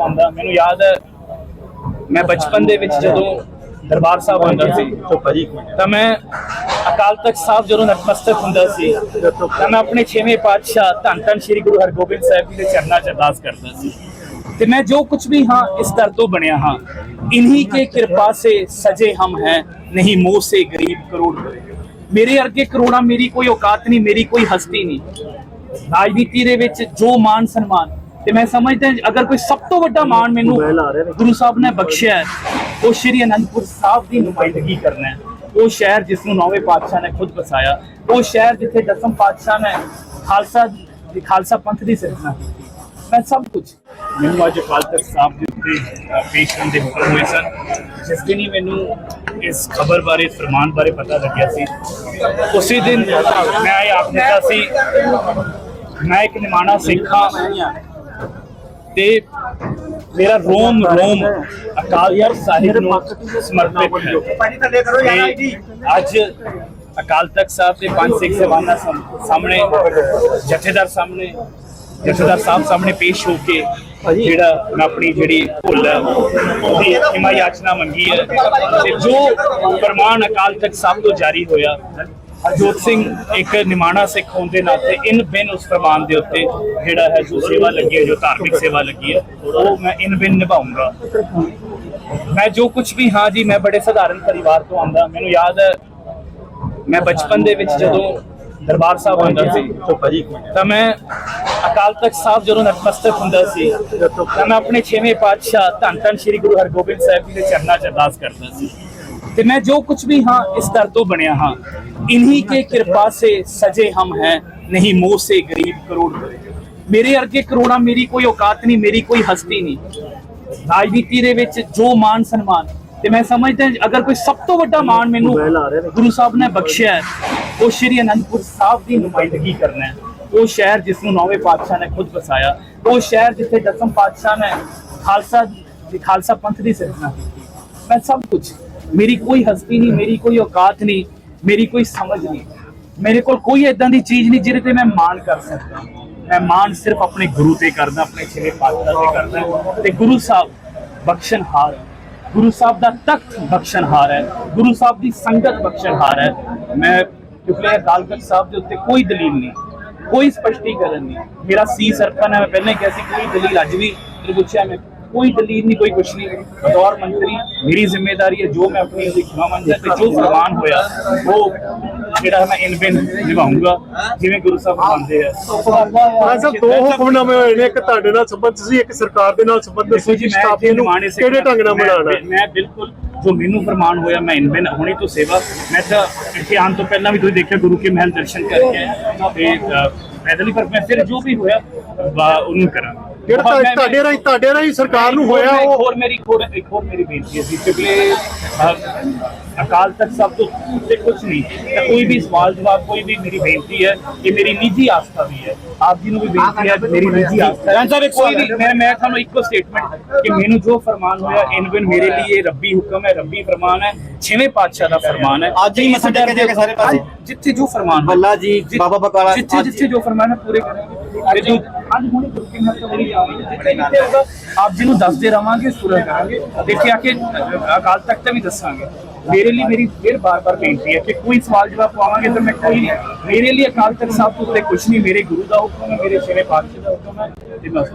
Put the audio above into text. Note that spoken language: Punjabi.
ਆਉਂਦਾ। ਮੈਨੂੰ ਯਾਦ ਹੈ, ਮੈਂ ਬਚਪਨ ਦੇ ਵਿੱਚ ਜਦੋਂ ਦਰਬਾਰ ਸਾਹਿਬ ਆਉਂਦਾ ਸੀ, ਤਾਂ ਮੈਂ ਅਕਾਲ ਤਖਤ ਸਾਹਿਬ ਜਦੋਂ ਨਤਮਸਤਕ ਹੁੰਦਾ ਸੀ, ਤਾਂ ਮੈਂ ਆਪਣੇ ਛੇਵੇਂ ਪਾਤਸ਼ਾਹ ਧੰਨ ਧੰਨ ਸ੍ਰੀ ਗੁਰੂ ਹਰਗੋਬਿੰਦ ਸਾਹਿਬ ਜੀ ਦੇ ਚਰਨਾਂ 'ਚ ਅਰਦਾਸ ਕਰਦਾ ਸੀ। ਤੇ ਮੈਂ ਜੋ ਕੁਝ ਵੀ ਹਾਂ, ਇਸ ਦਰ ਤੋਂ ਬਣਿਆ ਹਾਂ। ਇਨਹੀ ਕੇ ਕਿਰਪਾ ਸੇ ਸਜੇ ਹਮ ਹੈ, ਨਹੀਂ ਮੋਹ ਸੇ ਗਰੀਬ ਕਰੋੜ ਮੇਰੇ ਅਰਗੇ ਕਰੋੜਾ ਮੇਰੀ ਕੋਈ ਔਕਾਤ ਨਹੀਂ, ਮੇਰੀ ਕੋਈ ਹਸਤੀ ਨਹੀਂ। ਰਾਜਨੀਤੀ ਦੇ ਵਿੱਚ ਜੋ ਮਾਨ ਸਨਮਾਨ ਤੇ ਮੈਂ ਸਮਝਦਾ ਅਗਰ ਕੋਈ ਸਭ ਤੋਂ ਵੱਡਾ ਮਾਣ ਮੈਨੂੰ ਗੁਰੂ ਸਾਹਿਬ ਨੇ ਬਖਸ਼ਿਆ ਹੈ, ਉਹ ਸ਼੍ਰੀ ਅਨੰਦਪੁਰ ਸਾਹਿਬ ਦੀ ਨੁਮਾਇੰਦਗੀ ਕਰਨਾ ਹੈ। ਉਹ ਸ਼ਹਿਰ ਜਿਸ ਨੂੰ ਨੌਵੇਂ ਪਾਤਸ਼ਾਹ ਨੇ ਖੁਦ ਵਸਾਇਆ ਉਹ ਸ਼ਹਿਰ ਜਿੱਥੇ ਦਸਮ ਪਾਤਸ਼ਾਹ ਨੇ ਖਾਲਸਾ ਦੀ ਖਾਲਸਾ ਪੰਥ ਦੀ ਸਿਰਜਣਾ ਕੀਤੀ। ਮੈਂ ਸਭ ਕੁਝ ਮੈਨੂੰ ਅੱਜ ਤਖਤ ਸਾਹਿਬ ਦੇ ਉੱਤੇ ਪੇਸ਼ ਦੇ ਹੁਕਮ ਹੋਏ ਸਨ ਜਿਸ ਦਿਨ ਹੀ ਮੈਨੂੰ ਇਸ ਖਬਰ ਬਾਰੇ ਫਰਮਾਨ ਬਾਰੇ ਪਤਾ ਲੱਗਿਆ ਸੀ। ਉਸੇ ਦਿਨ ਮੈਂ ਇਹ ਦਿੱਤਾ ਸੀ ਮੈਂ ਇੱਕ ਨਿਮਾਣਾ ਸਿੱਖ ਤੇ ਮੇਰਾ ਰੋਮ ਰੋਮ। ਅਕਾਲ ਤਖਤ ਸਾਹਿਬ ਨੂੰ ਸਮਰਪਿਤ ਹੈ। ਅੱਜ ਅਕਾਲ ਤਖਤ ਸਾਹਿਬ ਦੇ ਪੰਜ ਸਿੱਖ ਸਵਾਨਾ ਸਾਹਮਣੇ ਜਥੇਦਾਰ ਸਾਹਮਣੇ ਜਥੇਦਾਰ ਸਾਹਿਬ ਸਾਹਮਣੇ ਪੇਸ਼ ਹੋ ਕੇ ਜਿਹੜਾ ਮੈਂ ਆਪਣੀ ਜਿਹੜੀ ਭੁੱਲ ਹੈ ਉਹਦੀ ਖਿਮਾ ਯਾਚਨਾ ਮੰਗੀ ਹੈ। ਤੇ ਜੋ ਫਰਮਾਨ ਅਕਾਲ ਤਖਤ ਸਾਹਿਬ ਤੋਂ ਜਾਰੀ ਹੋਇਆ ਹਰਜੋਤ ਸਿੰਘ ਇੱਕ ਨਿਮਾਣਾ ਸਿੱਖ ਹੋਣ ਦੇ ਨਾਤੇ ਇਨ ਬਿਨ ਉਸ ਫਰਮਾਨ ਦੇ ਉੱਤੇ ਜਿਹੜਾ ਹੈ ਜੋ ਸੇਵਾ ਲੱਗੀ ਹੈ, ਜੋ ਧਾਰਮਿਕ ਸੇਵਾ ਲੱਗੀ ਹੈ, ਉਹ ਮੈਂ ਇਨ ਬਿਨ ਨਿਭਾਉਂਗਾ। ਮੈਂ ਜੋ ਕੁਝ ਵੀ, ਹਾਂ ਜੀ, ਮੈਂ ਬੜੇ ਸਧਾਰਨ ਪਰਿਵਾਰ ਤੋਂ ਆਉਂਦਾ। ਮੈਨੂੰ ਯਾਦ ਹੈ, ਮੈਂ ਬਚਪਨ ਦੇ ਵਿੱਚ ਜਦੋਂ ਦਰਬਾਰ ਸਾਹਿਬ ਆਉਂਦਾ ਸੀ, ਤਾਂ ਮੈਂ ਅਕਾਲ ਤਖਤ ਸਾਹਿਬ ਜਦੋਂ ਨਤਮਸਤਕ ਹੁੰਦਾ ਸੀ, ਤਾਂ ਮੈਂ ਆਪਣੇ ਛੇਵੇਂ ਪਾਤਸ਼ਾਹ ਧੰਨ ਧੰਨ ਸ੍ਰੀ ਗੁਰੂ ਹਰਗੋਬਿੰਦ ਸਾਹਿਬ ਜੀ ਦੇ ਚਰਨਾਂ 'ਚ ਅਰਦਾਸ ਕਰਦਾ ਸੀ। ਤੇ ਮੈਂ ਜੋ ਕੁਝ ਵੀ, ਹਾਂ, ਇਸ ਦਰ ਤੋਂ ਬਣਿਆ ਹਾਂ। इन्हीं के कृपा से सजे हम हैं नहीं मोह से गरीब करोड़ ਮੇਰੇ ਅਰਗੇ ਕਰੋਨਾ ਮੇਰੀ ਕੋਈ ਔਕਾਤ ਨਹੀਂ ਮੇਰੀ ਕੋਈ ਹਸਤੀ ਨਹੀਂ ਰਾਜਨੀਤੀ ਦੇ ਵਿੱਚ ਜੋ ਮਾਨ ਸਨਮਾਨ ਤੇ ਮੈਂ ਸਮਝਦਾ ਅਗਰ ਕੋਈ ਸਭ ਤੋਂ ਵੱਡਾ ਮਾਣ ਮੈਨੂੰ ਗੁਰੂ ਸਾਹਿਬ ਨੇ ਬਖਸ਼ਿਆ ਹੈ, ਉਹ ਸ਼੍ਰੀ ਅਨੰਦਪੁਰ ਸਾਹਿਬ ਦੀ ਨੁਮਾਇੰਦਗੀ ਕਰਨਾ ਹੈ ਉਹ ਸ਼ਹਿਰ ਜਿਸ ਨੂੰ ਨੌਵੇਂ ਪਾਤਸ਼ਾਹ ਨੇ ਖੁਦ ਵਸਾਇਆ ਉਹ ਸ਼ਹਿਰ ਜਿੱਥੇ ਦਸਮ ਪਾਤਸ਼ਾਹ ਨੇ ਖਾਲਸਾ ਦੀ ਖਾਲਸਾ ਪੰਥ ਦੀ ਸਿਰਜਣਾ ਕੀਤੀ ਮੈਂ ਸਭ ਕੁਝ ਮੇਰੀ ਕੋਈ ਹਸਤੀ ਨਹੀਂ ਮੇਰੀ ਕੋਈ ਔਕਾਤ ਨਹੀਂ ਮੇਰੀ ਕੋਈ ਸਮਝ ਨਹੀਂ। ਮੇਰੇ ਕੋਲ ਕੋਈ ਏਦਾਂ ਦੀ ਚੀਜ਼ ਨਹੀਂ ਜਿਹਦੇ ਤੇ ਮੈਂ ਮਾਣ ਕਰ ਸਕਦਾ। ਮੈਂ ਮਾਣ ਸਿਰਫ ਆਪਣੇ ਗੁਰੂ ਤੇ ਕਰਦਾ, ਆਪਣੇ ਛੇਵੇਂ ਪਾਤਸ਼ਾਹ ਤੇ ਕਰਦਾ। ਤੇ ਗੁਰੂ ਸਾਹਿਬ ਬਖਸ਼ਣਹਾਰ ਹੈ। ਗੁਰੂ ਸਾਹਿਬ ਦਾ ਤਖਤ ਬਖਸ਼ਣਹਾਰ ਹੈ। ਗੁਰੂ ਸਾਹਿਬ ਦੀ ਸੰਗਤ ਬਖਸ਼ਣਹਾਰ ਹੈ। ਮੈਂ ਕਿਉਂਕਿ ਅਕਾਲ ਤਖਤ ਸਾਹਿਬ ਦੇ ਉੱਤੇ ਕੋਈ ਦਲੀਲ ਨਹੀਂ, ਕੋਈ ਸਪਸ਼ਟੀਕਰਨ ਨਹੀਂ। ਮੇਰਾ ਸੀ ਸਰਪਨ ਹੈ। ਮੈਂ ਪਹਿਲਾਂ ਹੀ ਕਿਹਾ ਸੀ ਕੋਈ ਦਲੀਲ ਅੱਜ ਵੀ ਪੁੱਛਿਆ ਮੈਂ। ਕੋਈ ਦਲੀਲ ਨਹੀਂ ਕੋਈ ਕੁਛ ਨਹੀਂ। ਬਤੌਰ ਮੰਤਰੀ ਮੇਰੀ ਜ਼ਿੰਮੇਵਾਰੀ ਹੈ ਜੋ ਮੈਂ ਆਪਣੀ ਖਿਮਾ ਮੰਨਦਾ ਤੇ ਜੋ ਫਰਮਾਨ ਹੋਇਆ ਉਹ ਜਿਹੜਾ ਮੈਂ ਇਨ ਬਿਨ ਨਿਭਾਉਂਗਾ ਜਿਵੇਂ ਗੁਰੂ ਸਾਹਿਬ ਮੰਨਦੇ ਆ। ਹਾਂ ਸਰ ਦੋ ਹੁਕਮਨਾਮੇ ਹੋਏ ਨੇ ਇੱਕ ਤੁਹਾਡੇ ਨਾਲ ਸੰਬੰਧ ਸੀ ਇੱਕ ਸਰਕਾਰ ਦੇ ਨਾਲ ਸੰਬੰਧ ਸੀ ਜੀ ਸਥਾਪਨਾ ਨੂੰ ਕਿਹੜੇ ਢੰਗ ਨਾਲ ਮੈਂ- ਬਣਾਉਣਾ ਹੈ ਮੈਂ ਬਿਲਕੁਲ ਜੋ ਮੈਨੂੰ ਫਰਮਾਨ ਹੋਇਆ ਮੈਂ ਇਨ ਬਿਨ ਹੁਣੀ ਤੋਂ ਸੇਵਾ ਮੈਂ ਤਾਂ ਇੱਥੇ ਆਉਣ ਤੋਂ ਪਹਿਲਾਂ ਵੀ ਤੁਸੀਂ ਦੇਖਿਆ ਗੁਰੂ ਕੇ ਮਹਿਲ ਦਰਸ਼ਨ ਕਰਕੇ ਤੇ ਪੈਦਲ ਹੀ ਪਰ ਮੈਂ ਫਿਰ ਜੋ ਵੀ ਹੋਇਆ ਉਹਨੂੰ ਕਰਾਂ ਜਿਹੜਾ ਤੁਹਾ- ਤੁਹਾਡੇ ਰਾਹੀਂ ਤੁਹਾਡੇ ਰਾਹੀਂ ਸਰਕਾਰ ਨੂੰ ਹੋਇਆ ਇੱਕ ਉਹ ਹੋਰ ਮੇਰੀ ਇੱਕ ਹੋਰ ਇੱਕ ਹੋਰ ਮੇਰੀ ਬੇਨਤੀ ਹੈ ਜੀ। ਅ, ਅਕਾਲ ਤਖਤ ਸਭ ਤੋਂ ਤੇ ਕੁਝ ਨਹੀਂ। ਤਾਂ ਕੋਈ ਵੀ ਸਵਾਲ ਜਵਾਬ ਕੋਈ ਵੀ ਮੇਰੀ ਬੇਨਤੀ ਹੈ ਇਹ ਮੇਰੀ ਨਿੱਜੀ ਆਸਥਾ ਵੀ ਹੈ। ਆਪ ਜੀ ਨੂੰ ਵੀ ਬੇਨਤੀ ਹੈ ਮੇਰੀ ਨਿੱਜੀ ਆਸਥਾ ਹੈ। ਕੋਈ ਵੀ ਮੈਂ ਮੈਂ ਤੁਹਾਨੂੰ ਇੱਕੋ ਸਟੇਟਮੈਂਟ ਕਿ ਮੈਨੂੰ ਜੋ ਫਰਮਾਨ ਹੋਇਆ ਇਨ ਬਿਨ ਮੇਰੇ ਲਈ ਇਹ ਰੱਬੀ ਹੁਕਮ ਹੈ ਰੱਬੀ ਫਰਮਾਨ ਹੈ ਛੇਵੇਂ ਪਾਤਸ਼ਾਹ ਦਾ ਫਰਮਾਨ ਹੈ। ਅੱਜ ਹੀ ਮੱਥਾ ਟੇਕ ਕੇ ਸਾਰੇ ਪਾਸੇ। ਜਿੱਥੇ ਜੋ ਫਰਮਾਨ। ਬੱਲਾ ਜੀ, ਜਿ- ਬਾਬਾ ਬਕਾਲਾ, ਜਿੱਥੇ ਅੱਜ- ਜਿੱਥੇ ਜੋ ਫਰਮਾਨ ਹੈ ਪੂਰੇ ਕਰਾਂਗੇ ਅੱਜ ਹੁਣੇ ਗੁਰਕੀ ਮਤਲਬ ਮੇਰੀ ਜਾਵਾਂਗੇ ਜਿੱਥੇ ਜਿੱਥੇ ਹੋਗਾ ਆਪ ਜੀ ਨੂੰ ਦੱਸਦੇ ਰਵਾਂਗੇ ਸੁਰਾ ਕਰਾਂਗੇ। ਦੇਖੇ ਆ ਅਕਾਲ ਤਖਤ ਤੇ ਵੀ ਦੱਸਾਂਗੇ। ਮੇਰੇ ਲਈ ਮੇਰੀ ਫਿਰ ਬਾਰ-ਬਾਰ ਬੇਨਤੀ ਹੈ ਕਿ ਕੋਈ ਸਵਾਲ ਜਵਾਬ ਪਾਵਾਂਗੇ ਤਾਂ ਮੈਂ ਕੋਈ ਨਹੀਂ। ਮੇਰੇ ਲਈ ਅਕਾਲ ਤਖਤ ਸਾਹਿਬ ਤੋਂ ਉੱਤੇ ਕੁਝ ਨਹੀਂ, ਮੇਰੇ ਗੁਰੂ ਦਾ ਹੁਕਮ ਹੈ, ਮੇਰੇ ਛੇਵੇਂ ਪਾਤਸ਼ਾਹ ਦਾ ਹੁਕਮ ਹੈ। ਤੇ ਬਸ।